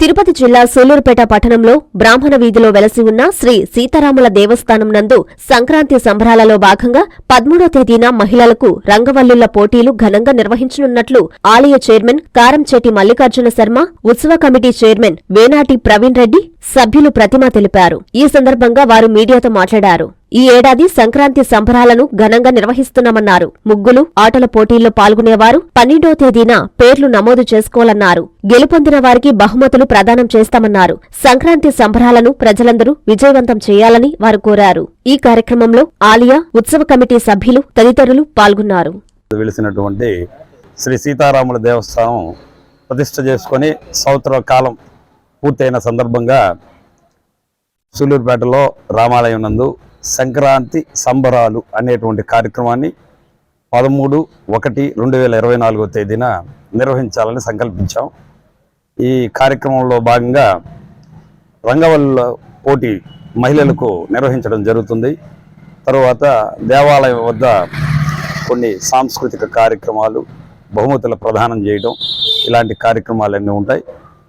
తిరుపతి జిల్లా సూలూరుపేట పట్టణంలో బ్రాహ్మణ వీధిలో వెలసి ఉన్న శ్రీ సీతారాముల దేవస్థానం నందు సంక్రాంతి సంబరాలలో భాగంగా పదమూడో తేదీన మహిళలకు రంగవల్లుల పోటీలు ఘనంగా నిర్వహించనున్నట్లు ఆలయ చైర్మన్ కారంచేటి మల్లికార్జున శర్మ ఉత్సవ కమిటీ చైర్మన్ వేనాటి ప్రవీణ్ రెడ్డి సభ్యులు ప్రతిమ తెలిపారు. ఈ సందర్భంగా వారు మీడియాతో మాట్లాడారు. ఈ ఏడాది సంక్రాంతి సంబరాలను ఘనంగా నిర్వహిస్తున్నామన్నారు. ముగ్గులు ఆటల పోటీల్లో పాల్గొనేవారు. పన్నెండో తేదీన పేర్లు నమోదు చేసుకోవాలన్నారు. గెలుపొందిన వారికి బహుమతులు ప్రదానం చేస్తామన్నారు. సంక్రాంతి సంబరాలను ప్రజలందరూ విజయవంతం చేయాలని వారు కోరారు. ఈ కార్యక్రమంలో ఆలియా ఉత్సవ కమిటీ సభ్యులు తదితరులు పాల్గొన్నారు. శ్రీ సీతారాముల దేవస్థానం ప్రతిష్ట చేసుకుని సంవత్సర కాలం పూర్తయిన సందర్భంగా సూళ్ళూరుపేటలో రామాలయం నందు సంక్రాంతి సంబరాలు అనేటువంటి కార్యక్రమాన్ని పదమూడు ఒకటి రెండు వేల ఇరవై నాలుగో తేదీన నిర్వహించాలని సంకల్పించాం. ఈ కార్యక్రమంలో భాగంగా రంగవల్ల పోటీ మహిళలకు నిర్వహించడం జరుగుతుంది. తరువాత దేవాలయం వద్ద కొన్ని సాంస్కృతిక కార్యక్రమాలు బహుమతుల ప్రదానం చేయడం ఇలాంటి కార్యక్రమాలన్నీ ఉంటాయి.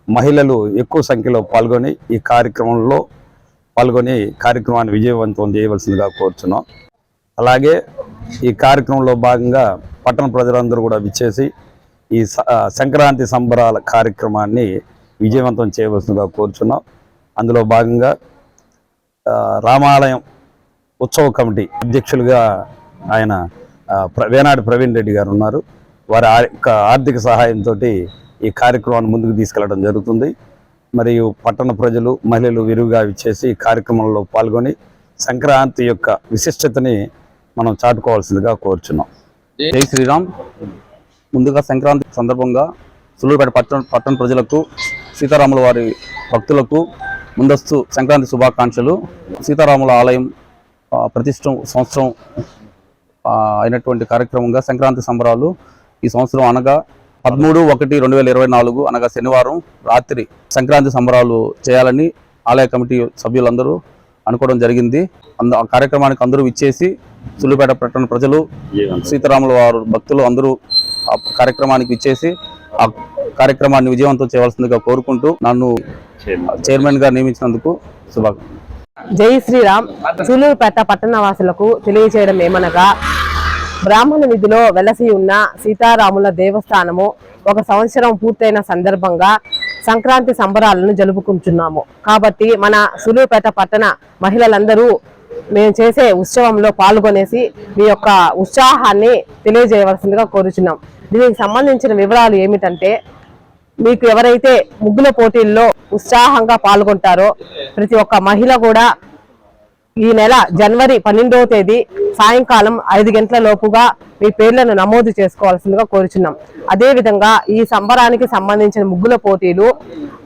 మహిళలు ఎక్కువ సంఖ్యలో పాల్గొని ఈ కార్యక్రమంలో పాల్గొని కార్యక్రమాన్ని విజయవంతం చేయవలసిందిగా కోరుచున్నాం. అలాగే ఈ కార్యక్రమంలో భాగంగా పట్టణ ప్రజలందరూ కూడా విచ్చేసి ఈ స- సంక్రాంతి సంబరాల కార్యక్రమాన్ని విజయవంతం చేయవలసిందిగా కోరుచున్నాం. అందులో భాగంగా రామాలయం ఉత్సవ కమిటీ అధ్యక్షులుగా ఆయన ప్ర- వేనాడు ప్రవీణ్ రెడ్డి గారు ఉన్నారు. వారి యొక్క ఆర్థిక సహాయంతో ఈ కార్యక్రమాన్ని ముందుకు తీసుకెళ్ళడం జరుగుతుంది. మరియు పట్టణ ప్రజలు మహిళలు విరివిగా ఇచ్చేసి ఈ కార్యక్రమంలో పాల్గొని సంక్రాంతి యొక్క విశిష్టతని మనం చాటుకోవాల్సిందిగా కోరుచున్నాం. జై శ్రీరామ్. ముందుగా సంక్రాంతి సందర్భంగా సులూరుపేట పట్టణ పట్టణ ప్రజలకు సీతారాముల వారి భక్తులకు ముందస్తు సంక్రాంతి శుభాకాంక్షలు. సీతారాముల ఆలయం ప్రతిష్టం ప్రతిష్ట సంవత్సరం అయినటువంటి కార్యక్రమంగా సంక్రాంతి సంబరాలు ఈ సంవత్సరం అనగా పదమూడు ఒకటి రెండు వేల ఇరవై నాలుగు అనగా శనివారం రాత్రి సంక్రాంతి సంబరాలు చేయాలని ఆలయ కమిటీ సభ్యులందరూ అనుకోవడం జరిగింది. అంద ఆ కార్యక్రమానికి అందరూ ఇచ్చేసి సులుపేట పట్టణ ప్రజలు సీతారాముల వారు భక్తులు అందరూ ఆ కార్యక్రమానికి ఇచ్చేసి ఆ కార్యక్రమాన్ని విజయవంతం చేయవలసిందిగా కోరుకుంటూ నన్ను చైర్మన్. గా నియమించినందుకు శుభాకాంక్షలు. జై శ్రీరామ్. సూలూరుపేట పట్టణవాసులకు తెలియచేయడం ఏమనగా బ్రాహ్మణ విధిలో వెలసి ఉన్న సీతారాముల దేవస్థానము ఒక సంవత్సరం పూర్తయిన సందర్భంగా సంక్రాంతి సంబరాలను జరుపుకుంటున్నాము. కాబట్టి మన సులువుపేట పట్టణ మహిళలందరూ మేము చేసే ఉత్సవంలో పాల్గొనేసి మీ యొక్క ఉత్సాహాన్ని తెలియజేయవలసిందిగా కోరుచున్నాం. దీనికి సంబంధించిన వివరాలు ఏమిటంటే మీకు ఎవరైతే ముగ్గుల పోటీల్లో ఉత్సాహంగా పాల్గొంటారో ప్రతి ఒక్క మహిళ కూడా ఈ నెల జనవరి పన్నెండవ తేదీ సాయంకాలం ఐదు గంటల లోపుగా మీ పేర్లను నమోదు చేసుకోవాల్సిందిగా కోరుచున్నాం. అదేవిధంగా ఈ సంబరానికి సంబంధించిన ముగ్గుల పోటీలు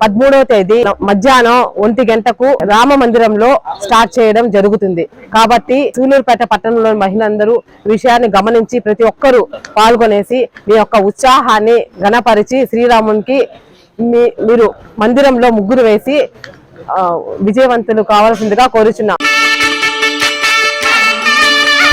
పదమూడవ తేదీ మధ్యాహ్నం ఒంటి గంటకు రామ మందిరంలో స్టార్ట్ చేయడం జరుగుతుంది. కాబట్టి సూలూరుపేట పట్టణంలోని మహిళలందరూ విషయాన్ని గమనించి ప్రతి ఒక్కరూ పాల్గొనేసి మీ యొక్క ఉత్సాహాన్ని గణపరిచి శ్రీరామునికి మీ మీరు మందిరంలో ముగ్గురు వేసి విజయవంతులు కావాల్సిందిగా కోరుచున్నాం.